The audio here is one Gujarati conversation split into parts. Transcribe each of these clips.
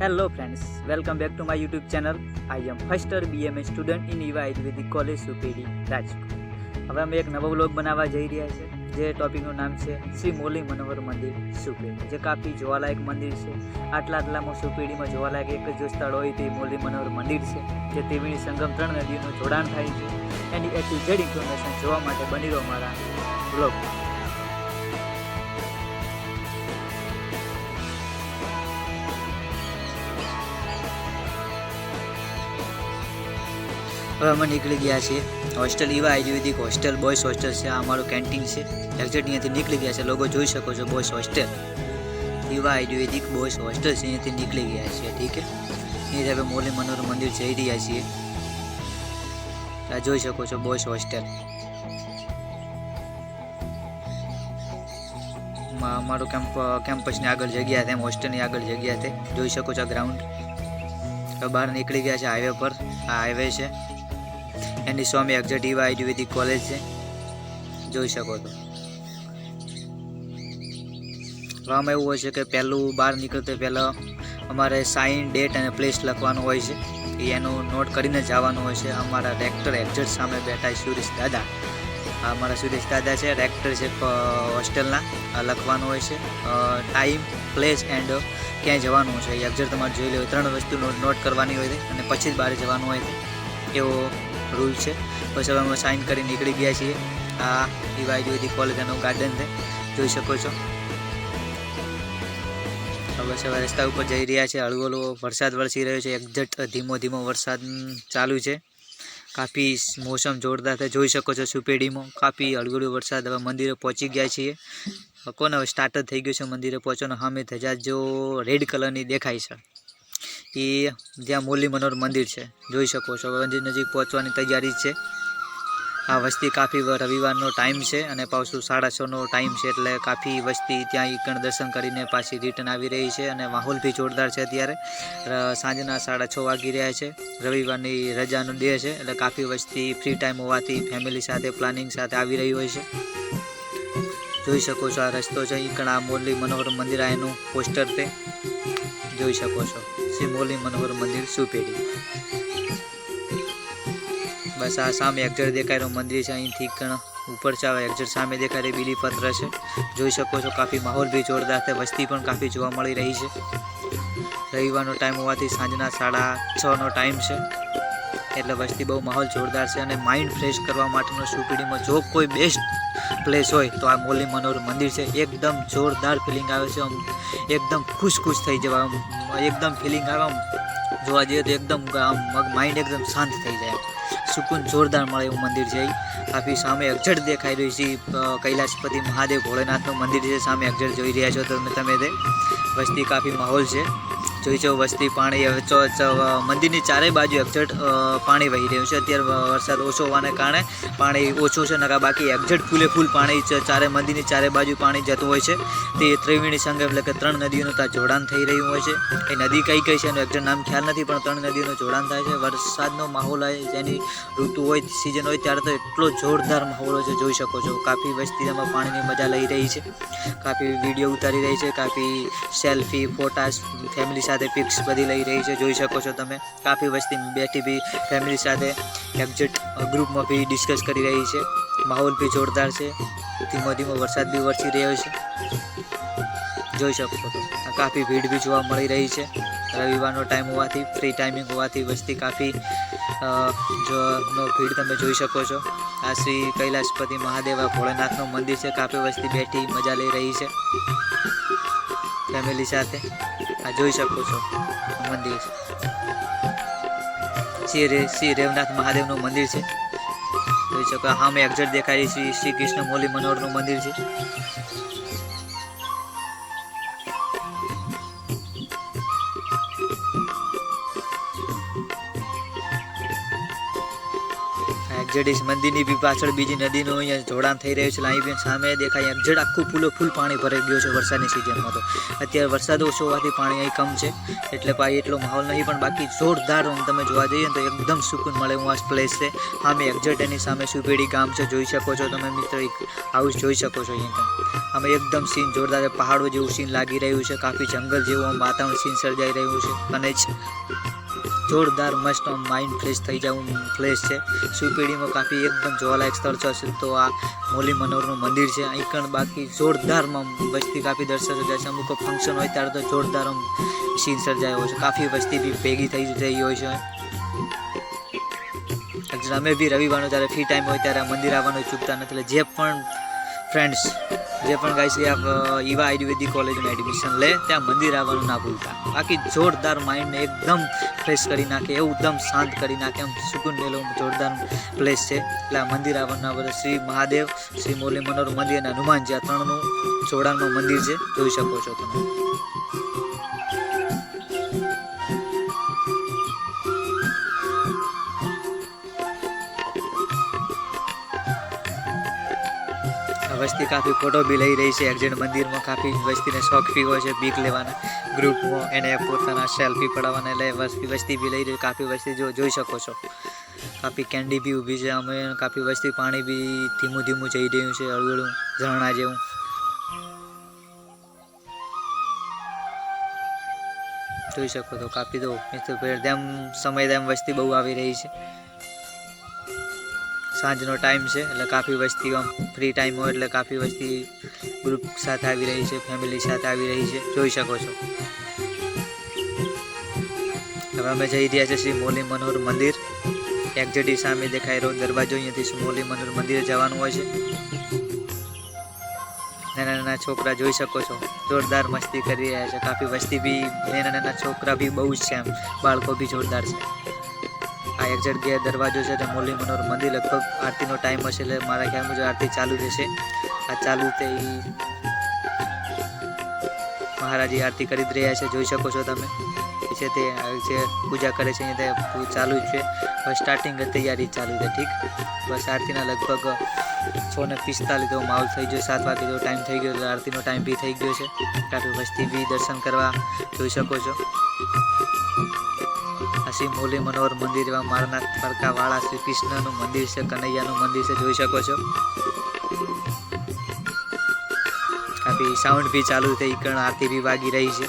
Hello friends welcome back to my YouTube channel I am હસ્ટર B M BMA student in ઇવા Ayurvedic college Supedi Rajkot હવે અમે એક નવો બ્લોગ બનાવવા જઈ રહ્યા છે. જે ટોપિકનું નામ છે શ્રી મોલી મનોહર મંદિર સુપેડી જે કાફી જોવાલાયક મંદિર છે. આટલા આટલામાં સુપેડીમાં જોવાલાયક એક જ સ્થળ હોય તે મોલી મનોહર મંદિર છે, જે ત્રિવેણી સંગમ ત્રણ નદીઓનું જોડાણ થાય છે. એની એ જેડ ઇન્ફોર્મેશન જોવા માટે બની રહો મારા વ્લોગ હવે અમે નીકળી ગયા છીએ. Hostel Eva Ayurvedic hostel boys hostel છે, આ અમારું કેન્ટીન છે. એક્ઝેક્ટ અહીંયાથી નીકળી ગયા છે. લોકો જોઈ શકો છો boys hostel. Eva Ayurvedic boys hostel છે, અહીંયાથી નીકળી ગયા છીએ, ઠીક છે? અહીંયાથી હવે મોલી મનોહર મંદિર જઈ રહ્યા છીએ. આ જોઈ શકો છો બોયસ હોસ્ટેલ. અમારું કેમ્પ કેમ્પસની આગળ જગ્યા છે, એમ હોસ્ટેલની આગળ જગ્યા છે. જોઈ શકો છો ગ્રાઉન્ડ બહાર નીકળી ગયા છે હાઈવે પર. આ હાઈવે છે. એની સ્વામી એક્ઝેટ ઈવા આયુર્વેદિક કોલેજ છે. જોઈ શકો છો. આમાં એવું હોય છે કે પહેલું બહાર નીકળતે પહેલાં અમારે સાઇન ડેટ અને પ્લેસ લખવાનું હોય છે. એ એનું નોટ કરીને જવાનું હોય છે. અમારા રેક્ટર એક્ઝેટ સામે બેઠા સુરેશ દાદા. અમારા સુરેશ દાદા છે. રેક્ટર છે હોસ્ટેલના લખવાનું હોય છે. ટાઈમ પ્લેસ એન્ડ ક્યાંય જવાનું છે. એક્ઝેટ તમારે જોઈ લેવું. ત્રણ વસ્તુ નોટ કરવાની હોય છે અને પછી જ બહાર જવાનું હોય છે. એવો રૂલ છે. પછી હવે અમે સાઇન કરી નીકળી ગયા છીએ. આ ઈવા જોઈતી કોલેજ ગાર્ડન છે. જોઈ શકો છો. હવે સવારે રસ્તા ઉપર જઈ રહ્યા છે. હળવો હળવો વરસાદ વરસી રહ્યો છે. એક્ઝેક્ટ ધીમો ધીમો વરસાદ ચાલુ છે. કાફી મોસમ જોરદાર છે. જોઈ શકો છો સુપેડીમાં કાફી હળવળું વરસાદ હવે મંદિરે પહોંચી ગયા છીએ. કોને હવે સ્ટાર્ટ થઈ ગયું છે મંદિરે પહોંચવાનો? સામે ધજા જો રેડ કલરની દેખાય છે. એ જ્યાં મુરલી મનોહર મંદિર છે. જોઈ શકો છો. મંદિર નજીક પહોંચવાની તૈયારી છે. આ વસ્તી કાફી રવિવારનો ટાઈમ છે અને પાછું સાડા છનો ટાઈમ છે એટલે કાફી વસ્તી ત્યાં ઈકણ દર્શન કરીને પાછી રિટર્ન આવી રહી છે અને માહોલ બી જોરદાર છે અત્યારે. સાંજના સાડા છ વાગી રહ્યા છે. રવિવારની રજાનો ડે છે એટલે કાફી વસ્તી ફ્રી ટાઈમ હોવાથી ફેમિલી સાથે પ્લાનિંગ સાથે આવી રહી હોય છે. જોઈ શકો છો આ રસ્તો છે એકણ આ મોરલી મનોહર મંદિર એનું પોસ્ટર તે. જોઈ શકો છો. મોરલી મનોહર મંદિર સુપેડી બસ આ સામે એક્ઝેટ દેખાય રહ્યું મંદિર છે, અહીંથી ઘણા ઉપર છે એક્ઝેટ સામે દેખાય રહી બીલીપત્ર છે. જોઈ શકો છો, કાફી માહોલ બી જોરદાર છે, વસ્તી પણ કાફી જોવા મળી રહી છે. રવિવારનો ટાઈમ હોવાથી સાંજના સાડા છનો ટાઈમ છે. એટલે વસ્તી બહુ માહોલ જોરદાર છે અને માઇન્ડ ફ્રેશ કરવા માટેનો સુપીડીમાં જો કોઈ બેસ્ટ પ્લેસ હોય તો આ મોલી મનોહર મંદિર છે. એકદમ જોરદાર ફિલિંગ આવે છે આમ. એકદમ ખુશ ખુશ થઈ જવા એકદમ ફિલિંગ આવે આમ. જોવા જઈએ તો એકદમ આમ માઇન્ડ એકદમ શાંત થઈ જાય. સુકૂન જોરદાર મળે એવું મંદિર છે. આપી સામે અક્ષર દેખાઈ રહ્યું છે. કૈલાસપતિ મહાદેવ ભોળેનાથનું મંદિર છે. સામે અક્ષર જોઈ રહ્યા છો તમે તમે તે. વસ્તી કાફી માહોલ છે. જોઈ છો વસ્તી પાણી મંદિરની ચારેય બાજુ એક્ઝેટ પાણી વહી રહ્યું છે. અત્યારે વરસાદ ઓછો હોવાને કારણે પાણી ઓછું છે નકા બાકી એક્ઝેટ ફૂલે ફૂલ પાણી ચારે મંદિરની ચારે બાજુ પાણી જતું હોય છે. તે ત્રિવેણી સંગમ એટલે કે ત્રણ નદીઓનું ત્યાં જોડાણ થઈ રહ્યું હોય છે. એ નદી કઈ કઈ છે એનું એક્ઝેટ નામ ખ્યાલ નથી, પણ ત્રણ નદીઓનું જોડાણ થાય છે. વરસાદનો માહોલ હોય જેની ઋતુ હોય સિઝન હોય, ત્યારે તો એટલો જોરદાર માહોલ હોય છે, જોઈ શકો છો. કાફી વસ્તી તેમાં પાણીની મજા લઈ રહી છે. કાફી વીડિયો ઉતારી રહી છે, કાફી સેલ્ફી ફોટાસ ફેમિલી સાથે પિક્સ બધી લઈ રહી છે, જોઈ શકો છો તમે. કાફી વસ્તી બેઠી બી ફેમિલી સાથે એક્ઝેટ ગ્રુપમાં બી ડિસ્કસ કરી રહી છે. માહોલ બી જોરદાર છે. ધીમો ધીમો વરસાદ બી વરસી રહ્યો છે. જોઈ શકો છો કાફી ભીડ બી જોવા મળી રહી છે. રવિવારનો ટાઈમ હોવાથી ફ્રી ટાઈમિંગ હોવાથી વસ્તી કાફી જો, નો ભીડ તમે જોઈ શકો છો. આ શ્રી કૈલાસપતિ મહાદેવા ભોળેનાથનું મંદિર છે. કાફી વસ્તી બેઠી મજા લઈ રહી છે. ફેમિલી સાથે. આ જોઈ શકો છો, મંદિર. શ્રી શ્રી રેવનાથ મહાદેવનું મંદિર છે. જોઈ શકો સામે એક્ઝેટ દેખાય છે, શ્રી શ્રી કૃષ્ણ મોલી મનોહરનું મંદિર છે. એક્ઝેટ મંદિરની બી પાછળ બીજી નદીનું અહીંયા જોડાણ થઈ રહ્યું છે. અહીં બી સામે દેખાય એક્ઝેટ આખું ફૂલો ફૂલ પાણી ભરાઈ ગયું છે વરસાદની સિઝનમાં તો. અત્યારે વરસાદ ઓછો હોવાથી પાણી અહીં કમ છે. એટલે ભાઈ એટલો માહોલ નહીં, પણ બાકી જોરદાર આમ તમે જોવા જઈએ તો એકદમ સુકૂન મળે હું આ પ્લેસ છે. સામે એક્ઝેટ એની સામે સુપેડી ગામ છે. જોઈ શકો છો તમે મિત્ર હાઉસ જોઈ શકો છો અહીંયા. આમાં એકદમ સીન જોરદાર. પહાડો જેવું સીન લાગી રહ્યું છે. કાફી જંગલ જેવું આમ વાતાવરણ સીન સર્જાઈ રહ્યું છે. અને જ જોરદાર મસ્ત આમ માઇન્ડ ફ્રેશ થઈ જવું પ્લેસ છે. સુપેડીમાં કાફી એકદમ જોવાલાયક સ્થળ છે. તો આ મોલી મનોહરનું મંદિર છે. અહીં કણ બાકી જોરદારમાં વસ્તી કાફી દર્શન જાય છે અમુક ફંક્શન હોય ત્યારે તો જોરદાર આમ સીન સર્જાયો હોય છે. કાફી વસ્તી બી ભેગી થઈ રહી હોય છે. અમે બી રવિવારનો જ્યારે ફ્રી ટાઈમ હોય ત્યારે મંદિર આવવાનું ચૂકતા નથી. એટલે જે પણ ફ્રેન્ડ્સ જે પણ ગાય છે આ ઈવા આયુર્વેદિક કોલેજમાં એડમિશન લે, ત્યાં મંદિર આવવાનું ના ભૂલતા. બાકી જોરદાર માઇન્ડને એકદમ ફ્રેશ કરી નાખે એકદમ શાંત કરી નાખે, એમ સુકૂન મેળવું જોરદાર પ્લેસ છે. એટલે આ મંદિર આવવાનું ભૂલે શ્રી મહાદેવ, શ્રી મોલી મનોહર મંદિર અને હનુમાનજી આ ત્રણનું જોડાણનું મંદિર છે, જોઈ શકો છો તમે. વસ્તી કાફી ફોટો બી લઈ રહી છે. એક્ઝેટ મંદિરમાં કાફી વસ્તીને શોખ હોય છે બીક લેવાના. ગ્રુપમાં એને પોતાના સેલ્ફી પડાવવાને એટલે વસ્તી વસ્તી બી લઈ રહી કાફી વસ્તી જો, જોઈ શકો છો. કાફી કેન્ડી બી ઊભી છે. અમે કાફી વસ્તી પાણી બી ધીમું ધીમું જઈ રહ્યું છે. હળવળું ઝરણા જેવું. જોઈ શકો તો કાપી દો મિત્રો તેમ સમય તેમ વસ્તી બહુ આવી રહી છે. સાંજનો ટાઈમ છે, એટલે કાફી વસ્તી આમ ફ્રી ટાઈમ હોય એટલે કાફી વસ્તી ગ્રુપ સાથે આવી રહી છે ફેમિલી સાથે આવી રહી છે, જોઈ શકો છો. હવે અમે જઈ રહ્યા છીએ શ્રી મોલી મનોહર મંદિર. એક્ઝેટી સામે દેખાઈ રહ્યો દરવાજો, અહીંયાથી શ્રી મોલી મનોહર મંદિરે જવાનું હોય છે. નાના નાના છોકરા જોઈ શકો છો. જોરદાર મસ્તી કરી રહ્યા છે. કાફી વસ્તી બી, નાના નાના છોકરા બી બહુ જ છે એમ. બાળકો બી જોરદાર છે. આ એક ગે દરવાજો છે તે મોલી મનોર મંદિર લગભગ આરતીનો ટાઈમ હશે એટલે મારા ખ્યાલ મુજબ આરતી ચાલુ રહેશે, આ ચાલુ તે મહારાજી આરતી કરી જ રહ્યા છે, જોઈ શકો છો તમે. છે તે જે પૂજા કરે છે તે ચાલુ જ છે. સ્ટાર્ટિંગ તૈયારી ચાલુ છે, ઠીક? બસ આરતીના લગભગ છ ને પિસ્તાલીસ જેવો માહોલ થઈ ગયો, સાત વાગે જેવો ટાઈમ થઈ ગયો, એટલે આરતીનો ટાઈમ બી થઈ ગયો છે. કાફી વસ્તી બી દર્શન કરવા જોઈ શકો છો. શ્રી મોલી મનોહર મંદિર એવા મારનાથ ફરકાવાળા શ્રી કૃષ્ણનું મંદિર છે, કનૈયાનું મંદિર છે, જોઈ શકો છો. કાફી સાઉન્ડ બી ચાલુ થઈ કણ આરતી બી વાગી રહી છે.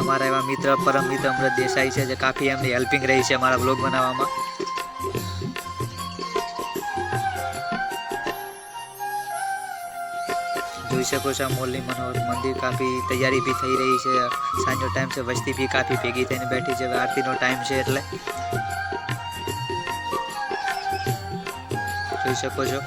અમારા એવા મિત્ર પરમ મિત્ર અમૃત દેસાઈ છે, જે કાફી એમની હેલ્પિંગ રહી છે અમારા બ્લોગ બનાવવામાં. જોઈ શકો છો, આ મનોહર મંદિર કાફી તૈયારી બી થઈ રહી છે. સાંજનો ટાઈમ છે, વસ્તી બી કાફી ભેગી થઈને બેઠી છે આરતીનો ટાઈમ છે એટલે. જોઈ શકો છો.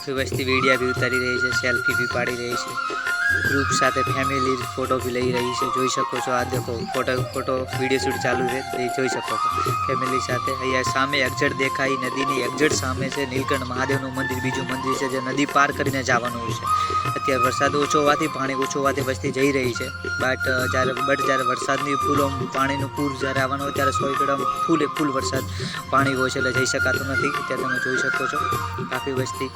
કાફી વસ્તી વિડીયા બી ઉતારી રહી છે સેલ્ફી બી પાડી રહી છે. ગ્રુપ સાથે ફેમિલી ફોટો બી લઈ રહી છે. જોઈ શકો છો, આ દેખો ફોટો ફોટો વીડિયો શૂટ ચાલુ છે. તે જોઈ શકો છો. ફેમિલી સાથે અહીંયા સામે એક્ઝેટ દેખાય, નદીની એક્ઝેટ સામે છે. નીલકંઠ મહાદેવનું મંદિર, બીજું મંદિર છે, જે નદી પાર કરીને જવાનું છે. અત્યારે વરસાદ ઓછો હોવાથી, પાણી ઓછું હોવાથી વસ્તી જઈ રહી છે. બટ જ્યારે બટ જ્યારે વરસાદની ફૂલ, પાણીનું પૂર જ્યારે આવવાનું હોય, ત્યારે સો એકડ આમ ફૂલે ફૂલ વરસાદ પાણી હોય છે, એટલે જઈ શકાતું નથી. ત્યાં તમે જોઈ શકો છો કાફી વસ્તી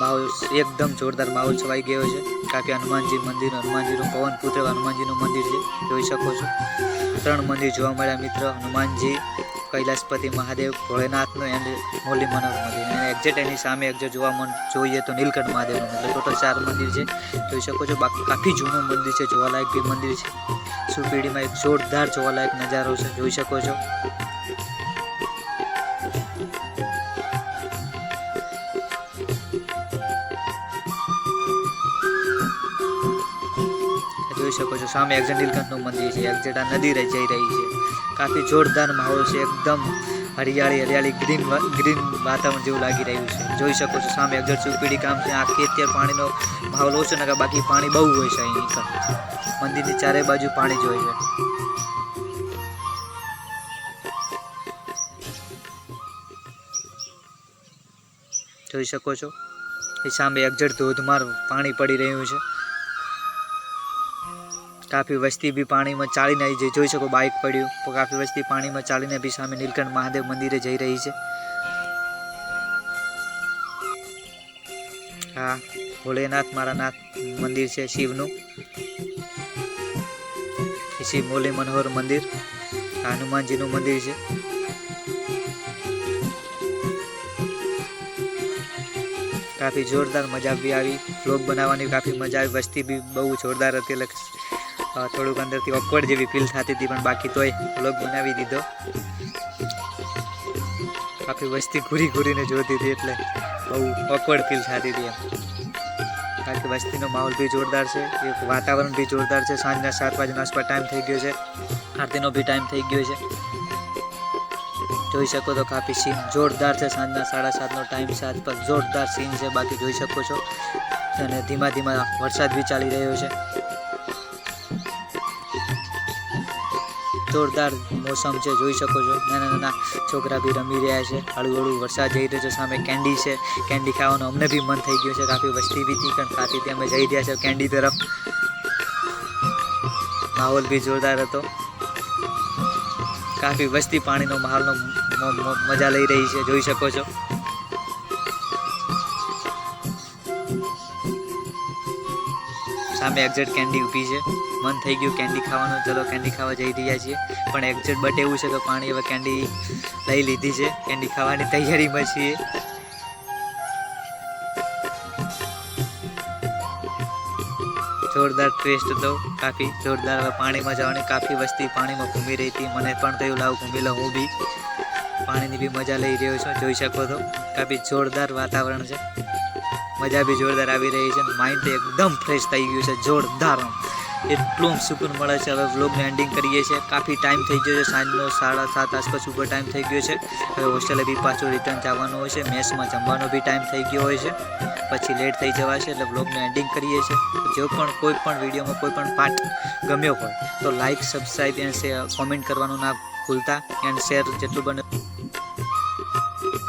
માહોલ એકદમ જોરદાર માહોલ છવાઈ ગયો છે. કાફી હનુમાનજી મંદિર, હનુમાનજીનું પવન પુત્ર હનુમાનજીનું મંદિર છે. જોઈ શકો છો. ત્રણ મંદિર જોવા મળ્યા, મિત્ર. હનુમાનજી કૈલાસપતિ મહાદેવ, ભોળેનાથનું એન્ડ મોલી મનોર મંદિર. અને એક્ઝેક્ટ એની સામે એક્ઝેક્ટ જોવા મન જોઈએ તો નીલકંઠ મહાદેવનું મંદિર. ટોટલ ચાર મંદિર છે. જોઈ શકો છો, બાકી કાફી જૂનું મંદિર છે, જોવાલાયક બી મંદિર છે. સુપીડીમાં એક જોરદાર જોવાલાયક નજારો છે. જોઈ શકો છો. જોઈ શકો છો, સામે એક્ઝેટ નીલકંઠનું મંદિર છે. એક્ઝેટ આ નદી જઈ રહી છે. કાફી જોરદાર માહોલ છે, એકદમ હરિયાળી હરિયાળી, ગ્રીન ગ્રીન વાતાવરણ જેવું લાગી રહ્યું છે. જોઈ શકો છો સામે અગર ચૂપીડી કામ છે, આખી અત્યારે પાણીનો માહોલ ઓછો ને બાકી પાણી બહુ હોય છે અહીં પણ મંદિરની ચારે બાજુ પાણી જ જોઈ શકો છો? એ સામે એકજટ ધોધમાર પાણી પડી રહ્યું છે. કાફી વસ્તી બી પાણીમાં ચાલીને આવી જઈ જોઈ શકો બાઇક પડ્યું. કાફી વસ્તી પાણીમાં ચાલીને બી સામે નીલકંઠ મહાદેવ મંદિરે જઈ રહી છે. હા, ભોલેનાથ મારા નાથ મંદિર છે શિવનું. શિવ મોલે મનોહર મંદિર. હનુમાનજીનું મંદિર છે. કાફી જોરદાર મજા બી આવી. વ્લોગ બનાવવાની કાફી મજા આવી. વસ્તી બી બહુ જોરદાર હતી. એટલે થોડુંક અંદરથી ઓકવર્ડ જેવી ફીલ થતી હતી, પણ બાકી તોય વ્લોગ બનાવી દીધો. કાફી વસ્તી ઘૂરી ઘૂરીને જોતી હતી એટલે બહુ ઓકવર્ડ ફીલ થતી હતી એમ. બાકી વસ્તીનો માહોલ બી જોરદાર છે, એક વાતાવરણ બી જોરદાર છે. સાંજના સાત વાગ્યાનો આસપાસ ટાઈમ થઈ ગયો છે. આરતીનો બી ટાઈમ થઈ ગયો છે. જોઈ શકો તો કાફી સીન જોરદાર છે. સાંજના સાડા સાતનો ટાઈમ છે પર જોરદાર સીન છે. બાકી જોઈ શકો છો. અને ધીમા ધીમા વરસાદ બી ચાલી રહ્યો છે. જોરદાર મોસમ છે, જોઈ શકો છો. નાના નાના છોકરા બી રમી રહ્યા છે. હળવું હળવું વરસાદ જઈ રહ્યો છે, સામે કેન્ડી છે. કેન્ડી ખાવાનું અમને બી મન થઈ ગયું છે, કાફી વસ્તી બી હતી ખાતી અમે જઈ રહ્યા છે કેન્ડી તરફ. માહોલ બી જોરદાર હતો. કાફી વસ્તી પાણીનો માહોલનો મજા લઈ રહી છે, જોઈ શકો છો. સામે એક્ઝેટ કેન્ડી ઊભી છે. મન થઈ ગયું કેન્ડી ખાવાનું. ચલો કેન્ડી ખાવા જઈ રહ્યા છીએ. પણ એક્ઝેટ બટ એવું છે તો પાણી હવે કેન્ડી લઈ લીધી છે. કેન્ડી ખાવાની તૈયારીમાં છીએ. જોરદાર ટેસ્ટ હતો કાફી જોરદાર. હવે પાણીમાં જવાની કાફી વસ્તી પાણીમાં ઘૂમી રહી હતી. મને પણ થયું લાવ ઘૂમી લઉં હું બી. પાણીની બી મજા લઈ રહ્યો છું. જોઈ શકો તો કાફી જોરદાર વાતાવરણ છે. મજા બી જોરદાર આવી રહી છે માઇન્ડ એકદમ ફ્રેશ થઈ ગયું છે, જોરદાર. એટલું સુકૂન મળે છે. હવે વ્લોગને એન્ડિંગ કરીએ છીએ. કાફી ટાઈમ થઈ ગયો છે. સાંજનો સાડા સાત આસપાસ ઉપર ટાઈમ થઈ ગયો છે. હવે હોસ્ટેલે બી પાછું રિટર્ન જવાનું હોય છે. મેસમાં જમવાનો બી ટાઈમ થઈ ગયો હોય છે. પછી લેટ થઈ જવાશે એટલે બ્લોગને એન્ડિંગ કરીએ છીએ. જો પણ કોઈ પણ વિડીયોમાં કોઈ પણ પાર્ટ ગમ્યો હોય, તો લાઇક સબસ્ક્રાઈબ એન્ડ કોમેન્ટ કરવાનું ના ભૂલતા. એન્ડ શેર જેટલું બને